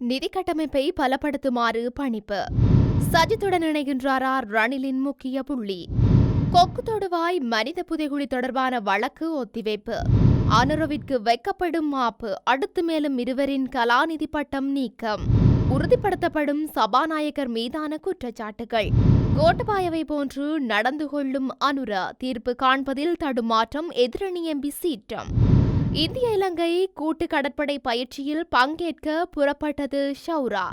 நிதி கட்டமைப்பை பலப்படுத்துமாறு பணிப்பு. சஜித்துடன் இணைகின்றாரா ரணிலின் முக்கிய புள்ளி. கொக்கு தொடுவாய் மனித புதைகுழி தொடர்பான வழக்கு ஒத்திவைப்பு. அனுரவிற்கு வைக்கப்படும் மாப்பு அடுத்து மேலும் இருவரின் கலாநிதி பட்டம் நீக்கம். உறுதிப்படுத்தப்படும் சபாநாயகர் மீதான குற்றச்சாட்டுகள். கோட்டபாயவை போன்று நடந்து கொள்ளும் அனுர தீர்ப்பு காண்பதில் தடுமாற்றம் எதிரணி எம்பி சீற்றம். இந்திய இலங்கை கூட்டு கடற்படை பயிற்சியில் பங்கேற்க புறப்பட்டது ஷௌரா.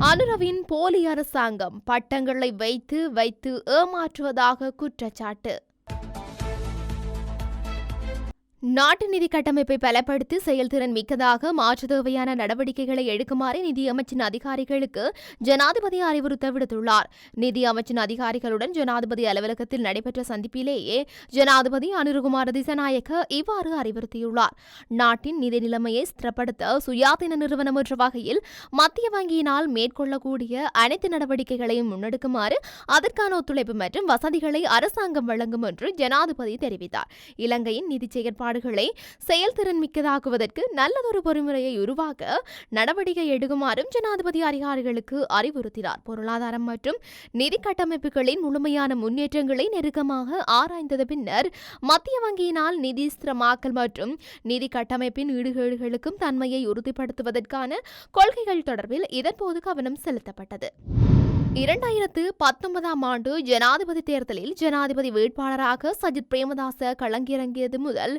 அனுரவின் போலி அரசாங்கம் பட்டங்களை வைத்து வைத்து ஏமாற்றுவதாக குற்றச்சாட்டு. நாட்டு நிதி கட்டமைப்பை பலப்படுத்தி செயல்திறன் மிக்கதாக மாற்று தேவையான நடவடிக்கைகளை எடுக்குமாறு நிதி அமைச்சின் அதிகாரிகளுக்கு ஜனாதிபதி அறிவுறுத்த விடுத்துள்ளார். நிதி அமைச்சின் அதிகாரிகளுடன் ஜனாதிபதி அலுவலகத்தில் நடைபெற்ற சந்திப்பிலேயே ஜனாதிபதி அனுருகுமார திசநாயக்க இவ்வாறு அறிவுறுத்தியுள்ளார். நாட்டின் நிதி நிலைமையை ஸ்திரப்படுத்த சுயாதீன நிறுவனம் என்ற வகையில் மத்திய வங்கியினால் மேற்கொள்ளக்கூடிய அனைத்து நடவடிக்கைகளையும் முன்னெடுக்குமாறு அதற்கான ஒத்துழைப்பு மற்றும் வசதிகளை அரசாங்கம் வழங்கும் என்று ஜனாதிபதி தெரிவித்தார். இலங்கையின் நிதி செயற்பாடு செயல்பாடுகளை செயல்திறன் மிக்கதாக்குவதற்கு நல்லதொரு பொறிமுறையை உருவாக்க நடவடிக்கை எடுக்குமாறும் ஜனாதிபதி அதிகாரிகளுக்கு அறிவுறுத்தினார். பொருளாதாரம் மற்றும் நிதி கட்டமைப்புகளின் முழுமையான முன்னேற்றங்களை நெருக்கமாக ஆராய்ந்தது பின்னர் மத்திய வங்கியினால் நிதி ஸ்திரமாக்கல் மற்றும் நிதி கட்டமைப்பின் ஈடுகேடுகளுக்கும் தன்மையை உறுதிப்படுத்துவதற்கான கொள்கைகள் தொடர்பில் இதன்போது கவனம் செலுத்தப்பட்டது. இரண்டாயிரத்து பத்தொன்பதாம் ஆண்டு ஜனாதிபதி தேர்தலில் ஜனாதிபதி வேட்பாளராக சஜித் பிரேமதாச களங்கிறங்கியது முதல்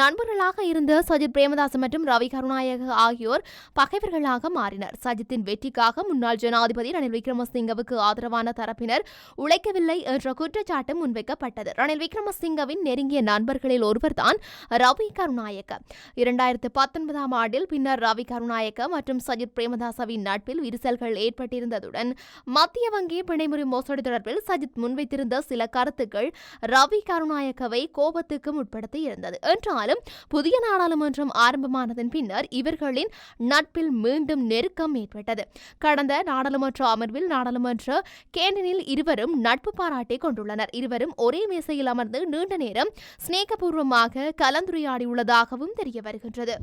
நண்பர்களாக இருந்த சஜித் பிரேமதாச மற்றும் ரவி கருணாயக ஆகியோர் பகைவர்களாக மாறினர். சஜித்தின் வெற்றிக்காக முன்னாள் ஜனாதிபதி ரணில் விக்ரமசிங்கவுக்கு ஆதரவான தரப்பினர் உழைக்கவில்லை என்ற குற்றச்சாட்டு முன்வைக்கப்பட்டது. ரணில் விக்ரமசிங்கவின் நெருங்கிய நண்பர்களில் ஒருவர்தான் ரவி கருணாயக்க இரண்டாயிரத்து பத்தொன்பதாம் ஆண்டில் பின்னர் ரவி கருணாயக்க மற்றும் சஜித் பிரேமதாசவின் நட்பில் விரிசல்கள் ஏற்பட்டிருந்ததுடன் மத்திய வங்கி பிணைமுறை மோசடி தொடர்பில் சஜித் முன்வைத்திருந்த சில கருத்துக்கள் ரவி கருணாயக்கவை கோபத்துக்கும் உட்படுத்தி இருந்தது. என்றாலும் புதிய நாடாளுமன்றம் ஆரம்பமானதன் பின்னர் இவர்களின் நட்பில் மீண்டும் நெருக்கம் ஏற்பட்டது. கடந்த நாடாளுமன்ற அமர்வில் நாடாளுமன்ற கேண்டனில் இருவரும் நட்பு பாராட்டை கொண்டுள்ளனர். இருவரும் ஒரே மேசையில் அமர்ந்து நீண்ட நேரம் சிநேகபூர்வமாக கலந்துரையாடியுள்ளதாகவும் தெரிய வருகின்றது.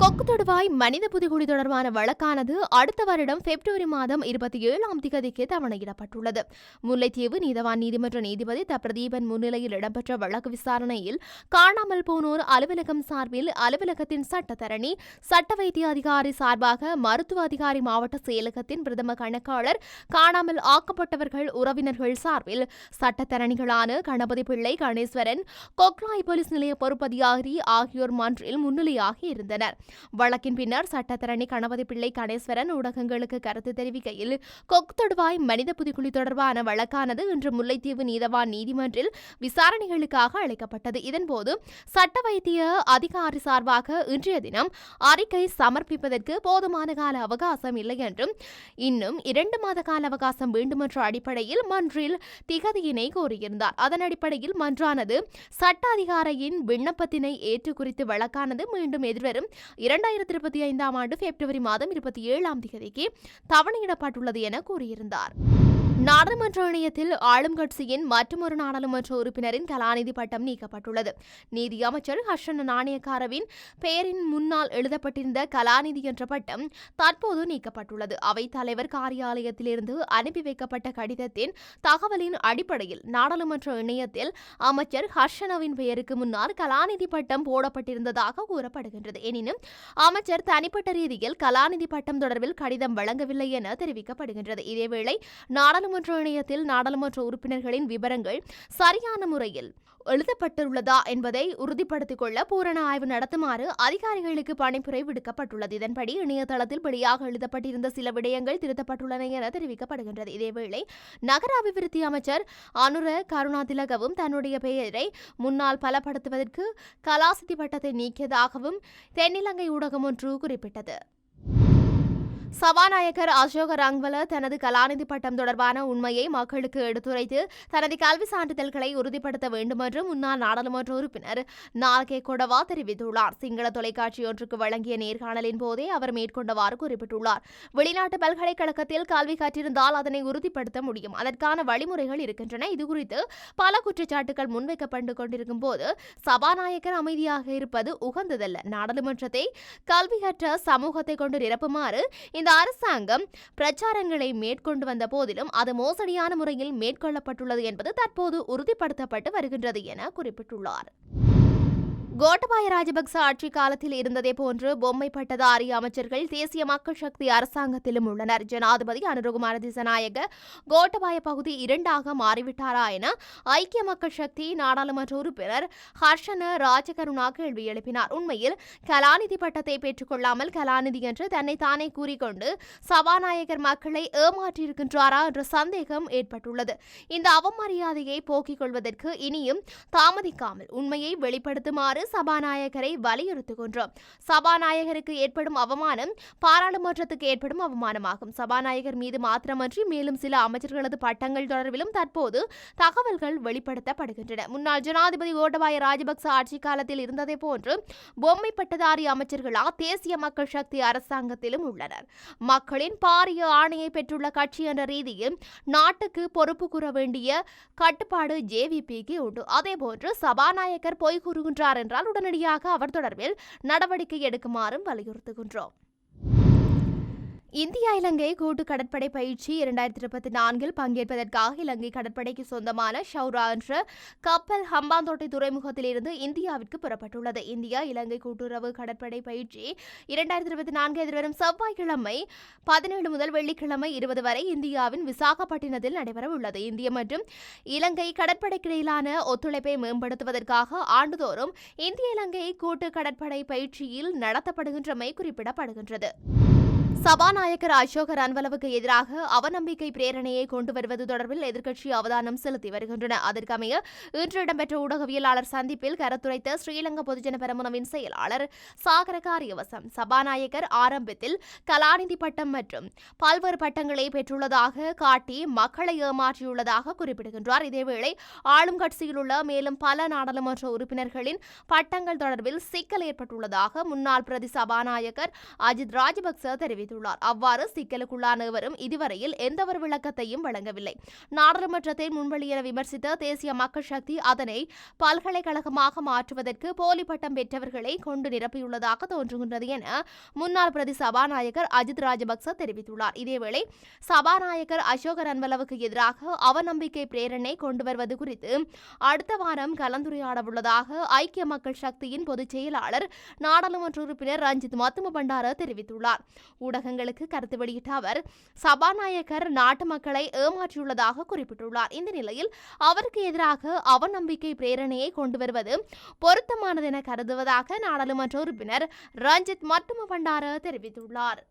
கொக்கு தொடுவாய் மனித புதுகுடி தொடர்பான வழக்கானது அடுத்த வருடம் பிப்ரவரி மாதம் இருபத்தி ஏழாம் திகதிக்கு தவணையிடப்பட்டுள்ளது. முல்லைத்தீவு நீதவான் நீதிமன்ற நீதிபதி த. பிரதீபன் முன்னிலையில் இடம்பெற்ற வழக்கு விசாரணையில் காணாமல் போனோர் அலுவலகம் சார்பில் அலுவலகத்தின் சட்டத்தரணி சட்ட வைத்திய அதிகாரி சார்பாக மருத்துவ அதிகாரி மாவட்ட செயலகத்தின் பிரதம கணக்காளர் காணாமல் ஆக்கப்பட்டவர்கள் உறவினர்கள் சார்பில் சட்டத்தரணிகளான கணபதி பிள்ளை கணேஸ்வரன் கொக்ராய் போலீஸ் நிலைய பொறுப்பதிகாரி ஆகியோர் மன்றில் முன்னிலையாகி இருந்தனர். வழக்கின் பின்னர் சட்டத்தரணி கணபதி பிள்ளை கணேஸ்வரன் ஊடகங்களுக்கு கருத்து தெரிவிக்கையில் கொக் தொடுவாய் மனித புதுக்குழி தொடர்பான வழக்கானது இன்று முல்லைத்தீவு நீதவான் நீதிமன்றில் விசாரணைகளுக்காக அழைக்கப்பட்டது. இதன்போது சட்ட வைத்திய அதிகாரி சார்பாக இன்றைய தினம் அறிக்கை சமர்ப்பிப்பதற்கு போதுமான கால அவகாசம் இல்லை என்றும் இன்னும் இரண்டு மாத கால அவகாசம் வேண்டுமென்ற அடிப்படையில் மன்றில் திகதியினை கோரியிருந்தார். அதன் அடிப்படையில் மன்றானது சட்ட அதிகாரியின் விண்ணப்பத்தினை ஏற்று குறித்து வழக்கானது மீண்டும் எதிர்வரும் இரண்டாயிரத்தி இருபத்தி ஐந்தாம் ஆண்டு பிப்ரவரி மாதம் இருபத்தி ஏழாம் தேதிக்கு தவணையிடப்பட்டுள்ளது என கூறியிருந்தார். நாடாளுமன்ற இணையத்தில் ஆளும் கட்சியின் மற்றொரு நாடாளுமன்ற உறுப்பினரின் கலாநிதி பட்டம் நீக்கப்பட்டுள்ளது. நீதி அமைச்சர் ஹர்ஷன் நாணயக்காரவின் பெயரின் முன்னால் எழுதப்பட்டிருந்த கலாநிதி என்ற பட்டம் தற்போது நீக்கப்பட்டுள்ளது. அவைத் தலைவர் காரியாலயத்திலிருந்து அனுப்பி வைக்கப்பட்ட கடிதத்தின் தகவலின் அடிப்படையில் நாடாளுமன்ற இணையத்தில் அமைச்சர் ஹர்ஷனவின் பெயருக்கு முன்னால் கலாநிதி பட்டம் போடப்பட்டிருந்ததாக கூறப்படுகின்றது. எனினும் அமைச்சர் தனிப்பட்ட ரீதியில் கலாநிதி பட்டம் தொடர்பில் கடிதம் வழங்கவில்லை என தெரிவிக்கப்படுகின்றது. இதேவேளை நாடாளுமன்ற இணையத்தில் நாடாளுமன்ற உறுப்பினர்களின் விவரங்கள் சரியான முறையில் எழுதப்பட்டுள்ளதா என்பதை உறுதிப்படுத்திக் கொள்ள பூரண ஆய்வு நடத்துமாறு அதிகாரிகளுக்கு பணிப்புரை விடுக்கப்பட்டுள்ளது. இதன்படி இணையதளத்தில் வெளியாக எழுதப்பட்டிருந்த சில விடயங்கள் திருத்தப்பட்டுள்ளன என தெரிவிக்கப்படுகின்றது. இதேவேளை நகர அபிவிருத்தி அமைச்சர் அனுர கருணாதிலகவும் தன்னுடைய பெயரை முன்னால் பலப்படுத்துவதற்கு கலாசிதி பட்டத்தை நீக்கியதாகவும் தென்னிலங்கை ஊடகம் ஒன்று குறிப்பிட்டது. சபாநாயகர் அசோக ரங்வல தனது கலாநிதி பட்டம் தொடர்பான உண்மையை மக்களுக்கு எடுத்துரைத்து தனது கல்வி சான்றிதழ்களை உறுதிப்படுத்த வேண்டும் என்று முன்னாள் நாடாளுமன்ற உறுப்பினர் நால்கே கொடவா தெரிவித்துள்ளார். சிங்கள தொலைக்காட்சி ஒன்றுக்கு வழங்கிய நேர்காணலின் போதே அவர் மேற்கொண்டவாறு குறிப்பிட்டுள்ளார். வெளிநாட்டு பல்கலைக்கழகத்தில் கல்வி கற்றிருந்தால் அதனை உறுதிப்படுத்த முடியும். அதற்கான வழிமுறைகள் இருக்கின்றன. இதுகுறித்து பல குற்றச்சாட்டுகள் முன்வைக்கப்பட்டு கொண்டிருக்கும் போது சபாநாயகர் அமைதியாக இருப்பது உகந்ததல்ல. நாடாளுமன்றத்தை கல்வி கற்ற சமூகத்தை கொண்டு நிரப்புமாறு இந்த இந்த அரசாங்கம் பிரச்சாரங்களை மேற்கொண்டு வந்த போதிலும் அது மோசடியான முறையில் மேற்கொள்ளப்பட்டுள்ளது என்பது தற்போது உறுதிப்படுத்தப்பட்டு வருகின்றது என குறிப்பிட்டுள்ளார். கோட்டபாய ராஜபக்ச ஆட்சி காலத்தில் இருந்ததே போன்று பொம்மை பட்டதாரி அமைச்சர்கள் தேசிய மக்கள் சக்தி அரசாங்கத்திலும் உள்ளனர். ஜனாதிபதி அனுரகுமார திசநாயக கோட்டபாய பகுதி இரண்டாக மாறிவிட்டாரா என ஐக்கிய மக்கள் சக்தி நாடாளுமன்ற உறுப்பினர் ஹர்ஷன ராஜகருணா கேள்வி எழுப்பினார். உண்மையில் கலாநிதி பட்டத்தை பெற்றுக்கொள்ளாமல் கலாநிதி என்று தன்னை தானே கூறிக்கொண்டு சபாநாயகர் மக்களை ஏமாற்றியிருக்கின்றாரா என்ற சந்தேகம் ஏற்பட்டுள்ளது. இந்த அவமரியாதையை போக்கிக் கொள்வதற்கு இனியும் தாமதிக்காமல் உண்மையை வெளிப்படுத்துமாறு சபாநாயகரை வலியுறுத்துகின்றோம் சபாநாயகருக்கு ஏற்படும் அவமானம் பாராளுமன்றத்துக்கு ஏற்படும் அவமானமாகும். சபாநாயகர் மீது மாத்திரமன்றி மேலும் சில அமைச்சர்களது பட்டங்கள் தொடர்பிலும் தற்போது தகவல்கள் வெளிப்படுத்தப்படுகின்றன. முன்னாள் ஜனாதிபதி கோட்டபாய ராஜபக்ச ஆட்சி காலத்தில் இருந்ததை போன்று பொம்மை பட்டதாரி அமைச்சர்களா தேசிய மக்கள் சக்தி அரசாங்கத்திலும் உள்ளனர். மக்களின் பாரிய ஆணையை பெற்றுள்ள கட்சி என்ற ரீதியில் நாட்டுக்கு பொறுப்பு கூற வேண்டிய கட்டுப்பாடு ஜேவிபிக்கு உண்டு. அதேபோன்று சபாநாயகர் பொய் கூறுகின்றார் என்றால் உடனடியாக அவர் தொடர்பில் நடவடிக்கை எடுக்குமாறும் வலியுறுத்துகின்றோம். இந்தியா இலங்கை கூட்டு கடற்படை பயிற்சி இரண்டாயிரத்தி இருபத்தி நான்கில் பங்கேற்பதற்காக இலங்கை கடற்படைக்கு சொந்தமான ஷௌரா என்ற கப்பல் ஹம்பாந்தோட்டை துறைமுகத்திலிருந்து இந்தியாவிற்கு புறப்பட்டுள்ளது. இந்தியா இலங்கை கூட்டுறவு கடற்படை பயிற்சி இரண்டாயிரத்தி இருபத்தி நான்கு எதிர்வரும் செவ்வாய்க்கிழமை பதினேழு முதல் வெள்ளிக்கிழமை இருபது வரை இந்தியாவின் விசாகப்பட்டினத்தில் நடைபெற உள்ளது இந்திய மற்றும் இலங்கை கடற்படைக்கிடையிலான ஒத்துழைப்பை மேம்படுத்துவதற்காக ஆண்டுதோறும் இந்திய இலங்கை கூட்டு கடற்படை பயிற்சியில் நடத்தப்படுகின்றமை குறிப்பிடப்படுகின்றது. சபாநாயகர் அசோக ரன்வலவுக்கு எதிராக அவநம்பிக்கை பிரேரணையை கொண்டு வருவது தொடர்பில் எதிர்க்கட்சி அவதானம் செலுத்தி வருகின்றன. அதற்கமைய இன்று இடம்பெற்ற ஊடகவியலாளர் சந்திப்பில் கருத்துரைத்த ஸ்ரீலங்கா பொதுஜன பெரமுனவின் செயலாளர் சாகர காரியவசம் சபாநாயகர் ஆரம்பத்தில் கலாநிதி பட்டம் மற்றும் பல்வேறு பட்டங்களை பெற்றுள்ளதாக காட்டி மக்களை ஏமாற்றியுள்ளதாக குறிப்பிடுகின்றார். இதேவேளை ஆளும் கட்சியில் உள்ள மேலும் பல நாடாளுமன்ற உறுப்பினர்களின் பட்டங்கள் தொடர்பில் சிக்கல் ஏற்பட்டுள்ளதாக முன்னாள் பிரதி சபாநாயகர் அஜித் ராஜபக்ச தெரிவித்துள்ளார். அவ்வாறு சிக்கலுக்குள்ளானவரும் இதுவரையில் எந்தவொரு விளக்கத்தையும் வழங்கவில்லை. நாடாளுமன்றத்தை முன்வழி விமர்சித்த தேசிய மக்கள் சக்தி அதனை பல்கலைக்கழகமாக மாற்றுவதற்கு போலி பட்டம் பெற்றவர்களை கொண்டு நிரப்பியுள்ளதாக தோன்றுகின்றது என முன்னாள் பிரதி சபாநாயகர் அஜித் ராஜபக்ச தெரிவித்துள்ளார். இதேவேளை சபாநாயகர் அசோக ரன்வலவுக்கு எதிராக அவநம்பிக்கை பிரேரணை கொண்டு வருவது குறித்து அடுத்த வாரம் கலந்துரையாடவுள்ளதாக ஐக்கிய மக்கள் சக்தியின் பொதுச் செயலாளர் நாடாளுமன்ற உறுப்பினர் ரஞ்சித் மத்தும பண்டார தெரிவித்துள்ளார் ஊடகங்களுக்கு கருத்து வெளியிட்ட அவர் சபாநாயகர் நாட்டு மக்களை ஏமாற்றியுள்ளதாக குறிப்பிட்டுள்ளார். இந்த நிலையில் அவருக்கு எதிராக அவநம்பிக்கை பிரேரணையை கொண்டு வருவது பொருத்தமானதென கருதுவதாக நாடாளுமன்ற உறுப்பினர் ரஞ்சித் மத்தும பண்டார தெரிவித்துள்ளார்.